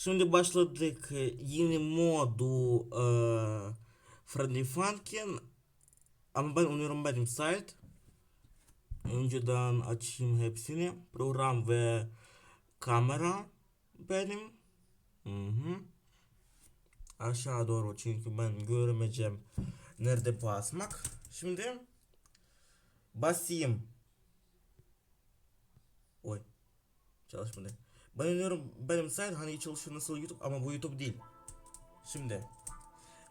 Şimdi başladık e, yeni modu e, Friendly Funkin. Ama ben umuyorum benim site. Önceden açayım hepsini. Program ve kamera benim. Hı hı. Aşağı doğru çünkü ben görmeyeceğim nerede basmak. Şimdi basayım. Oy. Çalışmadı. Öneriyorum benim site hani çalışıyor nasıl YouTube ama bu YouTube değil. Şimdi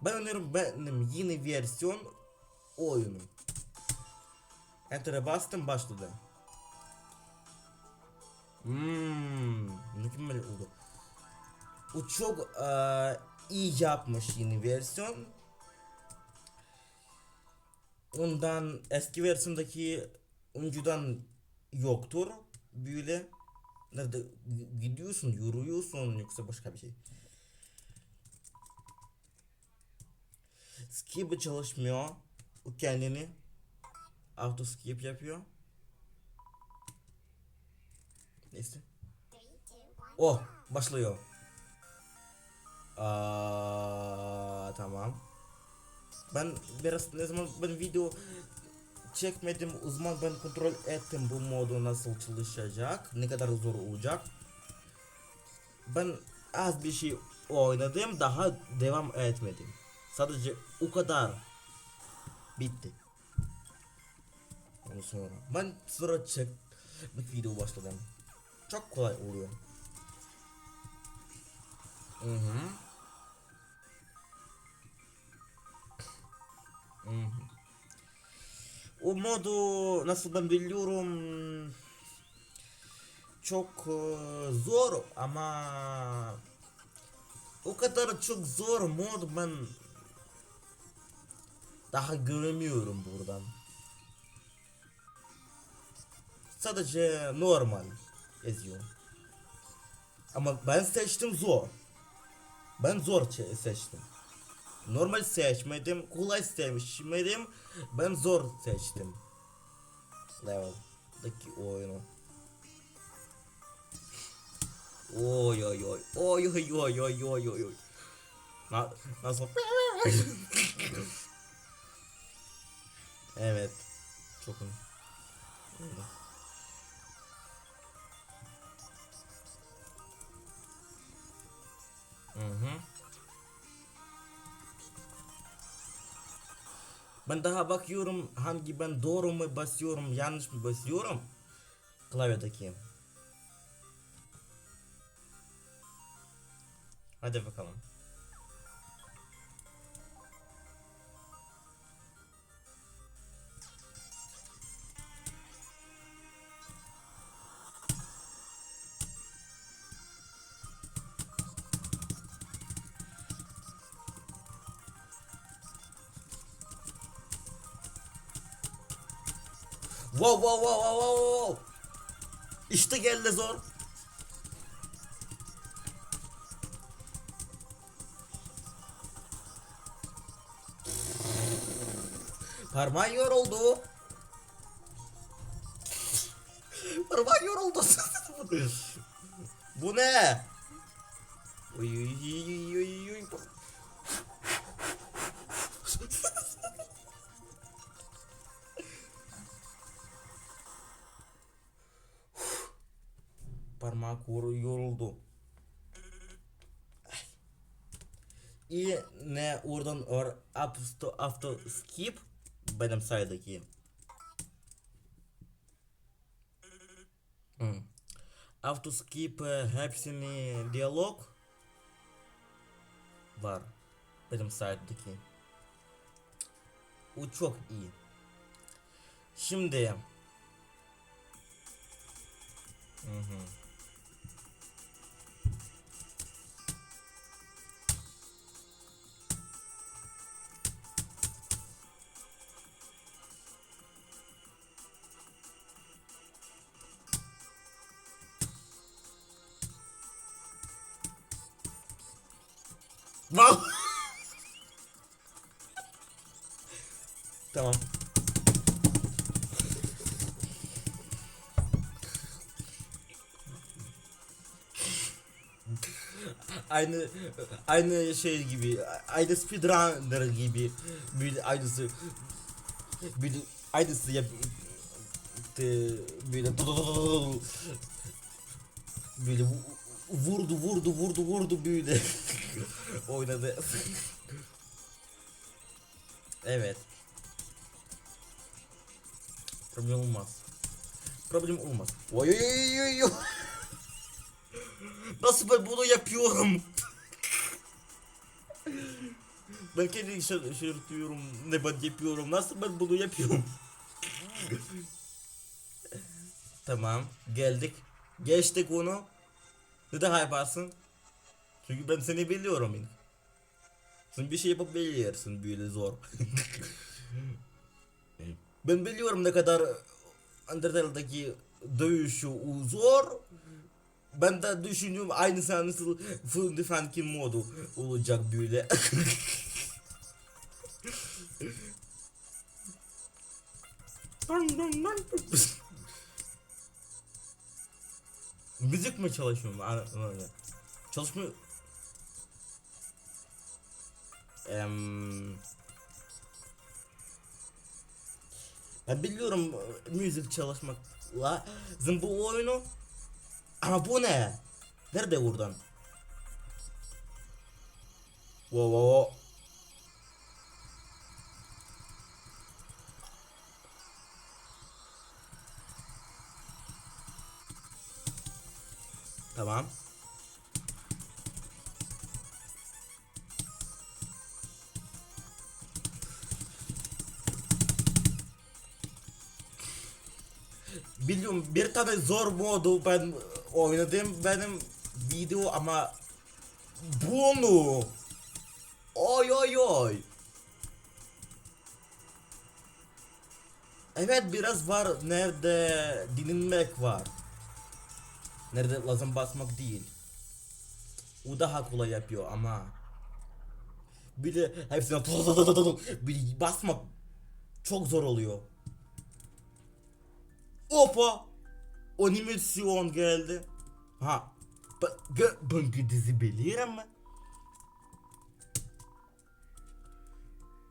ben öneriyorum benim yeni versiyon oyunu. Enter'e bastım başladı. Hmm, mükemmel oldu. Bu çok eee, iyi yapmış yeni versiyon. Ondan eski versiyondaki oyuncudan yoktur. Böyle nerede gidiyorsun, yürüyorsun yoksa başka bir şey. Skip çalışmıyor. O kendini auto skip yapıyor. Neyse. Oh, başlıyor. Aa, tamam. Ben biraz ne zaman ben video çekmedim. Uzman ben kontrol ettim bu modu nasıl çalışacak ne kadar zor olacak. Ben az bir şey oynadım daha devam etmedim. Sadece o kadar bitti. Ondan sonra ben sonra çek video başladım. Çok kolay oluyor. Hı hı. Hı hı. O modu nasıl ben biliyorum çok e, zor ama o kadar çok zor mod ben daha göremiyorum buradan. Sadece normal yazıyor. Ama ben seçtim zor. Ben zor seçtim. Normal seçmedim, kolay seçmedim. Ben zor seçtim. Level'daki oyunu. Oy oy oy. Oy oy oy oy oy oy oy. Na, nasıl? evet. Çok iyi. Öyle. Ben daha bakıyorum hangi ben doğru mu basıyorum yanlış mı basıyorum klavyedeki. Hadi bakalım. Wow wow wow wow wow. İşte geldi zor. Parmağın yoruldu. Parmağın yoruldu. Bu ne? Uy uy uy uy. Parmak vuru yoruldu. Ay. Yine oradan or after skip benim saydaki. Hmm. Skip e, hepsini diyalog var benim saydaki. O çok iyi. Şimdi Hı hı. Wow. tamam. aynı aynı şey gibi aynı speedrunner gibi bir aynısı bir aynısı yap böyle böyle vurdu vurdu vurdu vurdu böyle oynadı evet problem olmaz problem olmaz oy oy oy oy Nasıl ben bunu yapıyorum? ben kendi şa- şaşırtıyorum ne ben yapıyorum. Nasıl ben bunu yapıyorum? tamam geldik. Geçtik onu. Neden yaparsın? Çünkü ben seni biliyorum. yani. Sen bir şey yapabilirsin böyle zor. ben biliyorum ne kadar Undertale'daki dövüşü zor. Ben de düşünüyorum aynısı nasıl full defenkin modu olacak böyle. Müzik mi çalışıyorum? Ana- ana- Çalışmıyor. Em, ben biliyorum müzik çalışmakla Zın bu oyunu ama bu ne? Nerede buradan? Wow wow wow. Tamam. Biliyorum bir tane zor modu ben oynadım. Benim video ama bunu oy oy oy. Evet biraz var. Nerede dinlenmek var Nerede lazım basmak değil O daha kolay yapıyor ama Bir de hepsine bir basmak çok zor oluyor Opa! Animasyon geldi. Ha. Ben, dizi bilirim mi?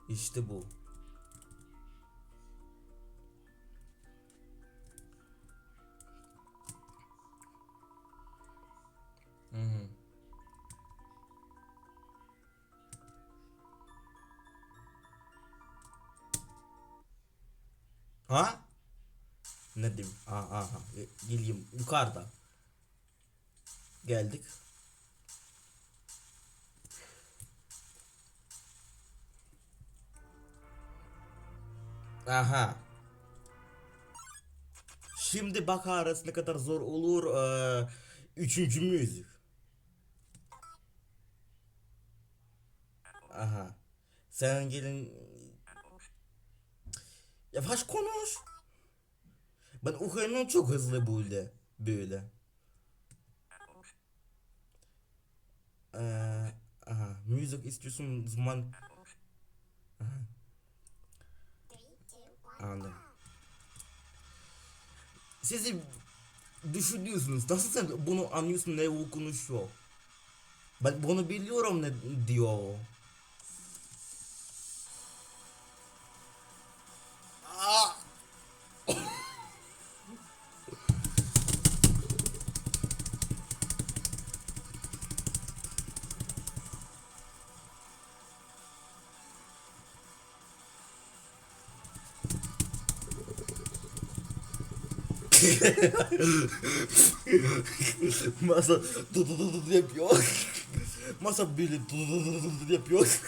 İşte bu. Geleyim yukarıda. Geldik. Aha. Şimdi bakarız ne kadar zor olur. Ee, üçüncü müzik. Aha. Sen gelin. Yavaş konuş. Ben okuyamıyorum çok hızlı böyle. Böyle. Ee, aha, müzik istiyorsun zaman. Aha. Anladım. Sizi düşünüyorsunuz. Nasıl sen bunu anlıyorsun ne konuşuyor? Ben bunu biliyorum ne diyor. Masa du du du du yapıyor. Masa böyle du du du du du yapıyor.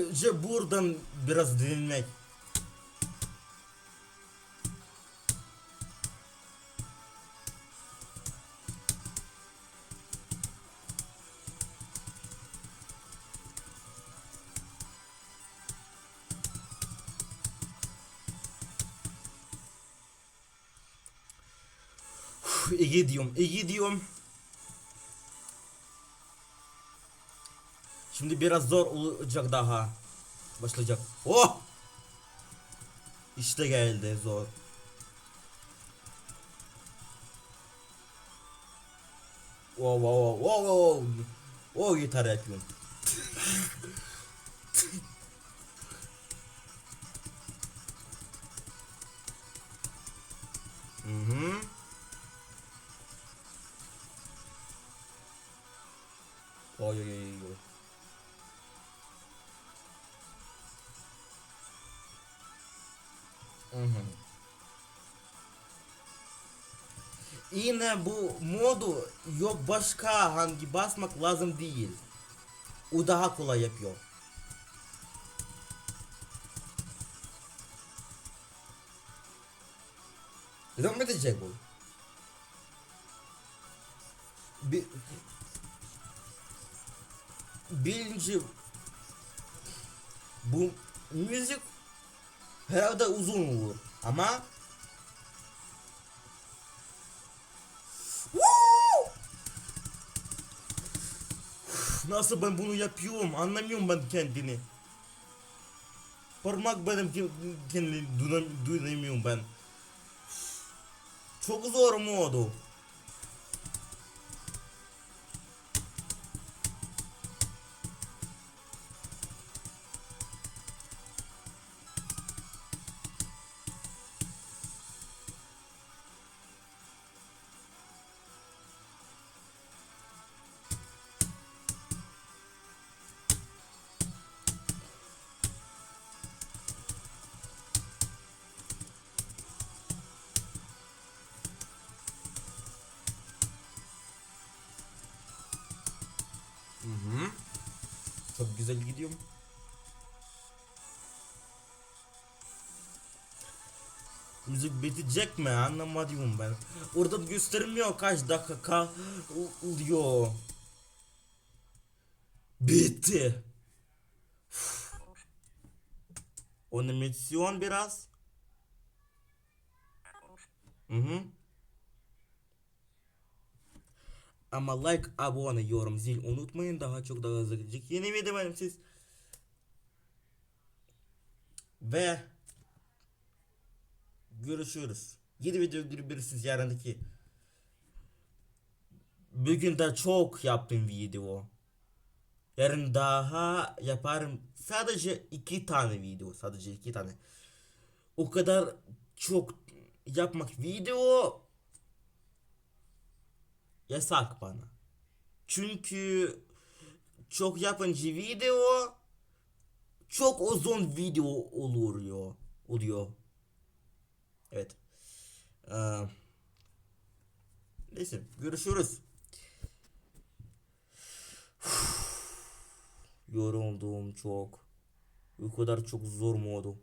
Sadece buradan biraz dinlemek. iyi diyorum, iyi diyorum. Şimdi biraz zor olacak daha. Başlayacak. Oh! İşte geldi zor. Wow wow wow wow wow. O gitar yapıyorum. Hı Yine bu modu yok başka hangi basmak lazım değil. O daha kolay yapıyor. Devam edecek bu. Bir, birinci bu müzik herhalde uzun olur ama Nasıl ben bunu yapıyorum anlamıyorum ben kendini. Parmak benim kendini duyam- duyamıyorum ben. Çok zor modu. Çok güzel gidiyorum. Müzik bitecek mi anlamadım ben. Orada göstermiyor kaç dakika oluyor. Bitti. Animasyon biraz. Hı hı. Ama like, abone, yorum, zil unutmayın. Daha çok daha hızlı gidecek. Yeni video benim siz. Ve görüşürüz. Yeni video görüşürüz yarındaki. Bugün de çok yaptım video. Yarın daha yaparım. Sadece iki tane video. Sadece iki tane. O kadar çok yapmak video yasak bana. Çünkü çok yapınca video çok uzun video oluyor. Oluyor. Evet. Ee, neyse görüşürüz. Yoruldum çok. O kadar çok zor modu.